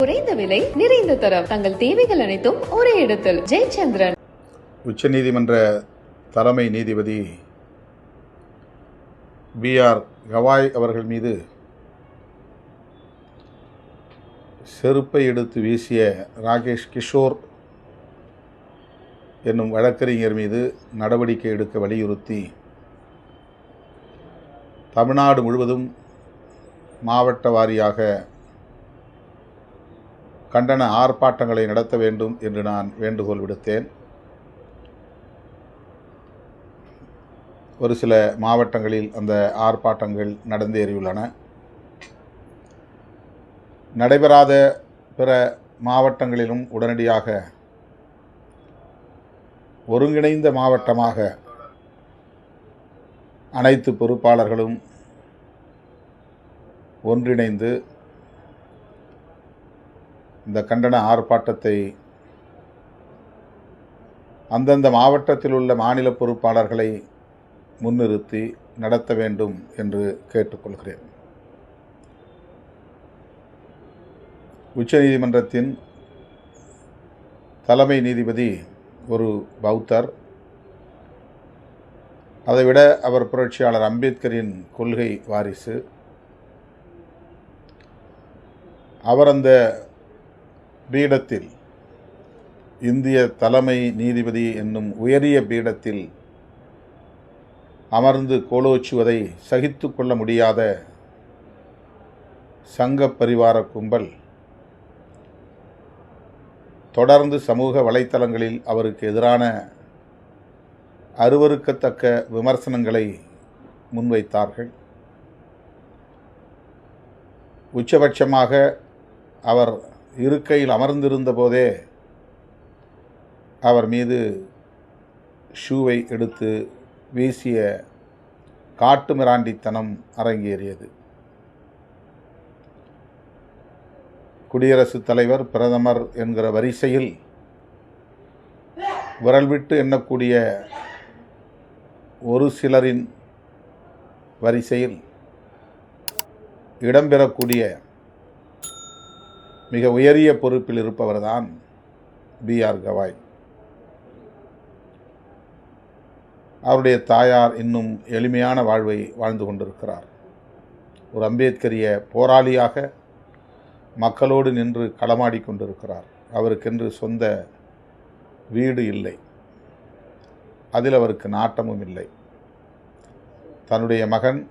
குறைந்த விலை நிறைந்த தரம். தங்கள் தேவைகள் அனைத்தும் ஒரே இடத்தில். ஜெயச்சந்திரன். உச்சநீதிமன்ற தலைமை நீதிபதி பிஆர் கவாய் அவர்கள் மீது செருப்பை எடுத்து வீசிய ராகேஷ் கிஷோர் என்னும் வழக்கறிஞர் மீது நடவடிக்கை எடுக்க வலியுறுத்தி தமிழ்நாடு முழுவதும் மாவட்ட வாரியாக கண்டன ஆர்ப்பாட்டங்களை நடத்த வேண்டும் என்று நான் வேண்டுகோள் விடுத்தேன். ஒரு சில மாவட்டங்களில் அந்த ஆர்ப்பாட்டங்கள் நடந்தேறியுள்ளன. நடைபெறாத பிற மாவட்டங்களிலும் உடனடியாக ஒருங்கிணைந்த மாவட்டமாக அனைத்து பொறுப்பாளர்களும் ஒன்றிணைந்து இந்த கண்டன ஆர்ப்பாட்டத்தை அந்தந்த மாவட்டத்தில் உள்ள மாநில பொறுப்பாளர்களை முன்னிறுத்தி நடத்த வேண்டும் என்று கேட்டுக்கொள்கிறேன். உச்சநீதிமன்றத்தின் தலைமை நீதிபதி ஒரு பௌத்தர். அதைவிட அவர் புரட்சியாளர் அம்பேத்கரின் கொள்கை வாரிசு. அவர் அந்த பீடத்தில். இந்திய தலைமை நீதிபதி என்னும் உயரிய பீடத்தில் அமர்ந்து கோலோச்சுவதை சகித்து கொள்ள முடியாத சங்க பரிவார கும்பல் தொடர்ந்து சமூக வலைத்தளங்களில் அவருக்கு எதிரான அருவருக்கத்தக்க விமர்சனங்களை முன்வைத்தார்கள். உச்சபட்சமாக அவர் இருக்கையில் அமர்ந்திருந்த போதே அவர் மீது ஷூவை எடுத்து வீசிய காட்டுமிராண்டித்தனம் அரங்கேறியது. குடியரசுத் தலைவர் பிரதமர் என்கிற வரிசையில் விரல் விட்டு எண்ணக்கூடிய ஒரு சிலரின் வரிசையில் இடம்பெறக்கூடிய மிக உயரிய பொறுப்பில் இருப்பவர்தான் பிஆர் கவாய். அவருடைய தாயார் இன்னும் எளிமையான வாழ்வை வாழ்ந்து கொண்டிருக்கிறார். ஒரு அம்பேத்கரிய போராளியாக மக்களோடு நின்று களமாடி கொண்டிருக்கிறார். அவருக்கென்று சொந்த வீடு இல்லை. அதில் அவருக்கு நாட்டமும் இல்லை. தன்னுடைய மகன்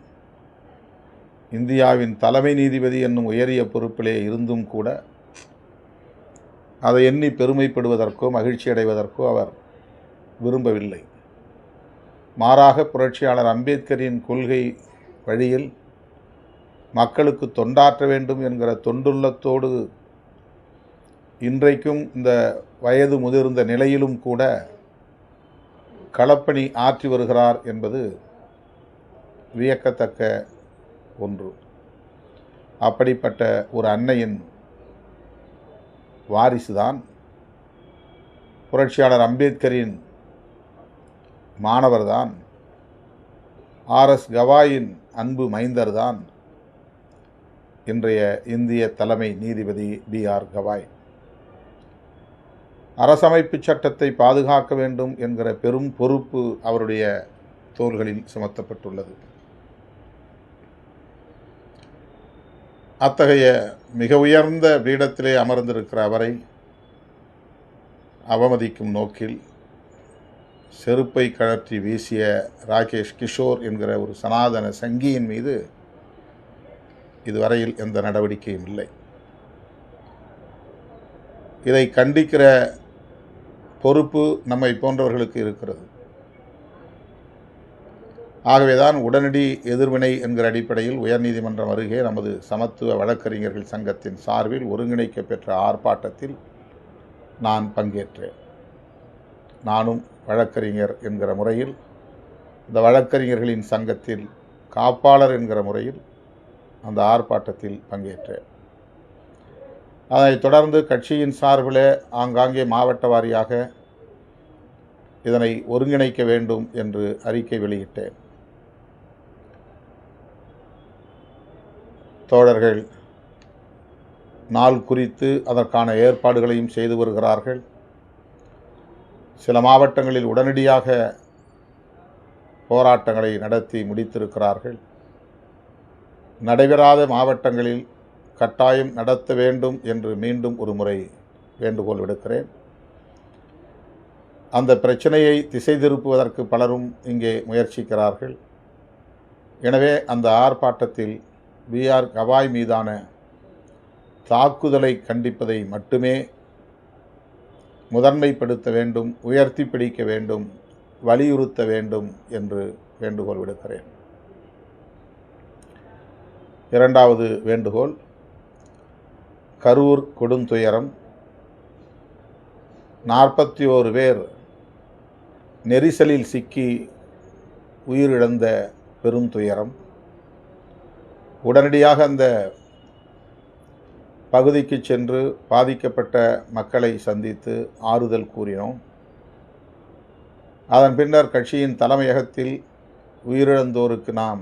இந்தியாவின் தலைமை நீதிபதி என்னும் உயரிய பொறுப்பிலே இருந்தும் கூட அதை எண்ணி பெருமைப்படுவதற்கோ மகிழ்ச்சி அடைவதற்கோ அவர் விரும்பவில்லை. மாறாக புரட்சியாளர் அம்பேத்கரின் கொள்கை வழியில் மக்களுக்கு தொண்டாற்ற வேண்டும் என்கிற தொண்டுள்ளத்தோடு இன்றைக்கும் இந்த வயது முதிர்ந்த நிலையிலும் கூட களப்பணி ஆற்றி வருகிறார் என்பது வியக்கத்தக்க ஒன்று. அப்படிப்பட்ட ஒரு அன்னையின் வாரிசுதான். புரட்சியாளர் அம்பேத்கரின் மாணவர்தான். ஆர்எஸ் கவாயின் அன்பு மைந்தர்தான். இன்றைய இந்திய தலைமை நீதிபதி பி ஆர் கவாய். அரசமைப்பு சட்டத்தை பாதுகாக்க வேண்டும் என்கிற பெரும் பொறுப்பு அவருடைய தோள்களில் சுமத்தப்பட்டுள்ளது. அத்தகைய மிக உயர்ந்த பீடத்திலே அமர்ந்திருக்கிற அவரை அவமதிக்கும் நோக்கில் செருப்பை கழற்றி வீசிய ராகேஷ் கிஷோர் என்கிற ஒரு சனாதன சங்கியின் மீது இதுவரையில் எந்த நடவடிக்கையும் இல்லை. இதை கண்டிக்கிற பொறுப்பு நம்மை போன்றவர்களுக்கு இருக்கிறது. ஆகவேதான் உடனடி எதிர்வினை என்கிற அடிப்படையில் உயர்நீதிமன்றம் அருகே நமது சமத்துவ வழக்கறிஞர்கள் சங்கத்தின் சார்பில் ஒருங்கிணைக்க பெற்ற ஆர்ப்பாட்டத்தில் நான் பங்கேற்றேன். நானும் வழக்கறிஞர் என்கிற முறையில் இந்த வழக்கறிஞர்களின் சங்கத்தில் காப்பாளர் என்கிற முறையில் அந்த ஆர்ப்பாட்டத்தில் பங்கேற்றேன். அதனைத் தொடர்ந்து கட்சியின் சார்பில் ஆங்காங்கே மாவட்ட வாரியாக இதனை ஒருங்கிணைக்க வேண்டும் என்று அறிக்கை வெளியிட்டேன். தோழர்கள் நாள் குறித்து அதற்கான ஏற்பாடுகளையும் செய்து வருகிறார்கள். சில மாவட்டங்களில் உடனடியாக போராட்டங்களை நடத்தி முடித்திருக்கிறார்கள். நடைபெறாத மாவட்டங்களில் கட்டாயம் நடத்த வேண்டும் என்று மீண்டும் ஒரு முறை வேண்டுகோள் விடுக்கிறேன். அந்த பிரச்சனையை திசை திருப்புவதற்கு பலரும் இங்கே முயற்சிக்கிறார்கள். எனவே அந்த ஆர்ப்பாட்டத்தில் பிஆர் கவாய் மீதான தாக்குதலை கண்டிப்பதை மட்டுமே முதன்மைப்படுத்த வேண்டும் உயர்த்தி பிடிக்க வேண்டும் வலியுறுத்த வேண்டும் என்று வேண்டுகோள் விடுக்கிறேன். இரண்டாவது வேண்டுகோள் கரூர் கொடுந்துயரம். நாற்பத்தி ஓரு பேர் நெரிசலில் சிக்கி உயிரிழந்த பெருந்துயரம். உடனடியாக அந்த பகுதிக்கு சென்று பாதிக்கப்பட்ட மக்களை சந்தித்து ஆறுதல் கூறினோம். அதன் பின்னர் கட்சியின் தலைமையகத்தில் உயிரிழந்தோருக்கு நாம்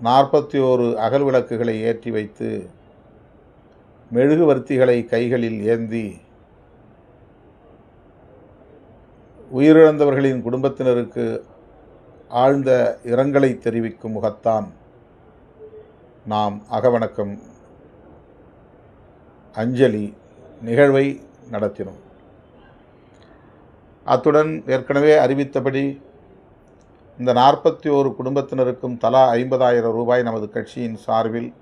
நாற்பத்தி ஓரு அகல் விளக்குகளை ஏற்றி வைத்து மெழுகுவர்த்திகளை கைகளில் ஏந்தி உயிரிழந்தவர்களின் குடும்பத்தினருக்கு ஆழ்ந்த இரங்கலை தெரிவிக்கும் முகத்தான் நாம் அகவணக்கம் அஞ்சலி நிகழ்வை நடத்தினோம். அத்துடன் ஏற்கனவே அறிவித்தபடி இந்த நாற்பத்தி ஓரு குடும்பத்தினருக்கும் தலா ஐம்பதாயிரம் ரூபாய் நமது கட்சியின் சார்பில்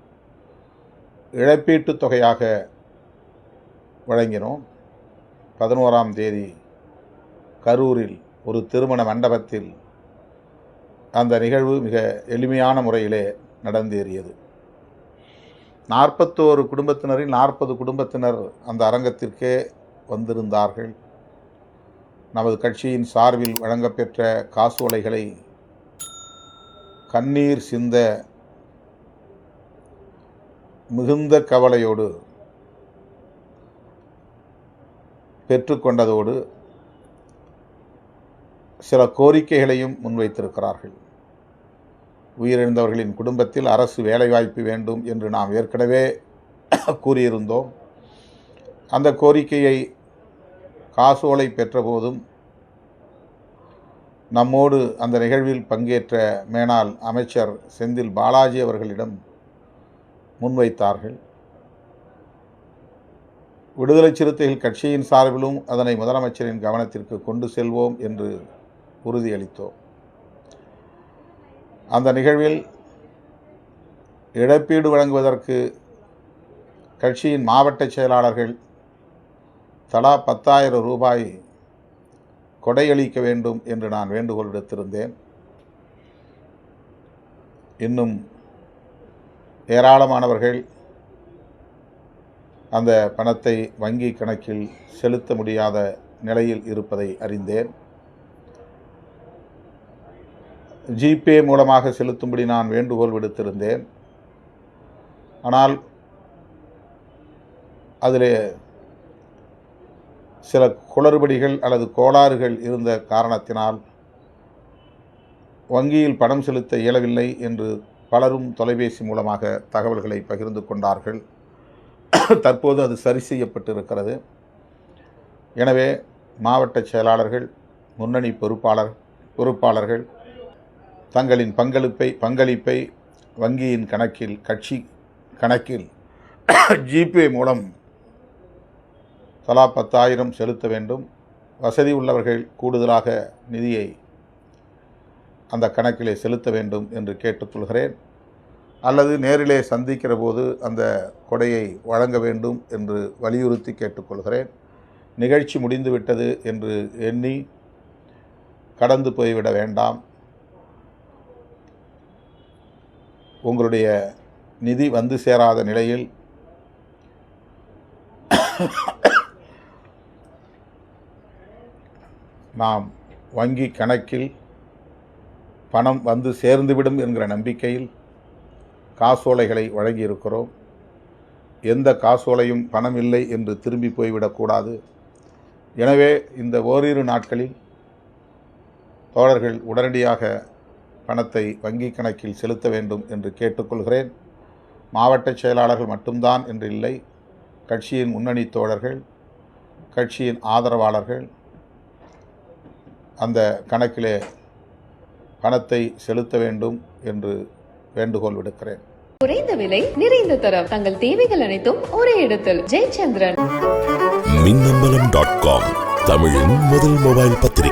இழப்பீட்டுத் தொகையாக வழங்கினோம். பதினோராம் தேதி கரூரில் ஒரு திருமண மண்டபத்தில் அந்த நிகழ்வு மிக எளிமையான முறையிலே நடந்தேறியது. நாற்பத்தோரு குடும்பத்தினரில் நாற்பது குடும்பத்தினர் அந்த அரங்கத்திற்கே வந்திருந்தார்கள். நமது கட்சியின் சார்பில் வழங்கப்பெற்ற காசோலைகளை கண்ணீர் சிந்த மிகுந்த கவலையோடு பெற்றுக்கொண்டதோடு சில கோரிக்கைகளையும் முன்வைத்திருக்கிறார்கள். உயிரிழந்தவர்களின் குடும்பத்தில் அரசு வேலைவாய்ப்பு வேண்டும் என்று நாம் ஏற்கனவே கூறியிருந்தோம். அந்த கோரிக்கையை காசோலை பெற்றபோதும் நம்மோடு அந்த நிகழ்வில் பங்கேற்ற மேனால் அமைச்சர் செந்தில் பாலாஜி அவர்களிடம் முன்வைத்தார்கள். விடுதலை சிறுத்தைகள் கட்சியின் சார்பிலும் அதனை முதலமைச்சரின் கவனத்திற்கு கொண்டு செல்வோம் என்று உறுதியளித்தோம். அந்த நிகழ்வில் இழப்பீடு வழங்குவதற்கு கட்சியின் மாவட்ட செயலாளர்கள் தலா பத்தாயிரம் ரூபாய் கொடையளிக்க வேண்டும் என்று நான் வேண்டுகோள் விடுத்திருந்தேன். இன்னும் ஏராளமானவர்கள் அந்த பணத்தை வங்கி கணக்கில் செலுத்த முடியாத நிலையில் இருப்பதை அறிந்தேன். ஜிபே மூலமாக செலுத்தும்படி நான் வேண்டுகோள் விடுத்திருந்தேன். ஆனால் அதில் சில குளறுபடிகள் அல்லது கோளாறுகள் இருந்த காரணத்தினால் வங்கியில் பணம் செலுத்த இயலவில்லை என்று பலரும் தொலைபேசி மூலமாக தகவல்களை பகிர்ந்து கொண்டார்கள். தற்போது அது சரி செய்யப்பட்டிருக்கிறது. எனவே மாவட்ட செயலாளர்கள் முன்னணி பொறுப்பாளர் பொறுப்பாளர்கள் தங்களின் பங்களிப்பை பங்களிப்பை வங்கியின் கணக்கில் கட்சி கணக்கில் ஜிபே மூலம் தலா பத்தாயிரம் செலுத்த வேண்டும். வசதி உள்ளவர்கள் கூடுதலாக நிதியை அந்த கணக்கிலே செலுத்த வேண்டும் என்று கேட்டுக்கொள்கிறேன் அல்லது நேரிலே சந்திக்கிற போது அந்த கொடையை வழங்க வேண்டும் என்று வலியுறுத்தி கேட்டுக்கொள்கிறேன் நிகழ்ச்சி முடிந்துவிட்டது என்று எண்ணி கடந்து போய்விட வேண்டாம். உங்களுடைய நிதி வந்து சேராத நிலையில் நாம் வங்கி கணக்கில் பணம் வந்து சேர்ந்துவிடும் என்கிற நம்பிக்கையில் காசோலைகளை வழங்கியிருக்கிறோம். எந்த காசோலையும் பணம் இல்லை என்று திரும்பி போய்விடக்கூடாது எனவே இந்த ஓரிரு நாட்களில் தோழர்கள் உடனடியாக பணத்தை வங்கி கணக்கில் செலுத்த வேண்டும் என்று கேட்டுக்கொள்கிறேன். மாவட்ட செயலாளர்கள் மட்டும்தான் என்று இல்லை கட்சியின் முன்னணி தோழர்கள் கட்சியின் ஆதரவாளர்கள் அந்த கணக்கிலே பணத்தை செலுத்த வேண்டும் என்று வேண்டுகோள் விடுக்கிறேன். குறைந்த விலை நிறைந்த தரம் தங்கள் தேவைகள் அனைத்தும் ஒரே இடத்தில். ஜெயச்சந்திரன். மின்னம்பலம் டாட் காம் தமிழின் முதல் மொபைல் பத்திரிகை.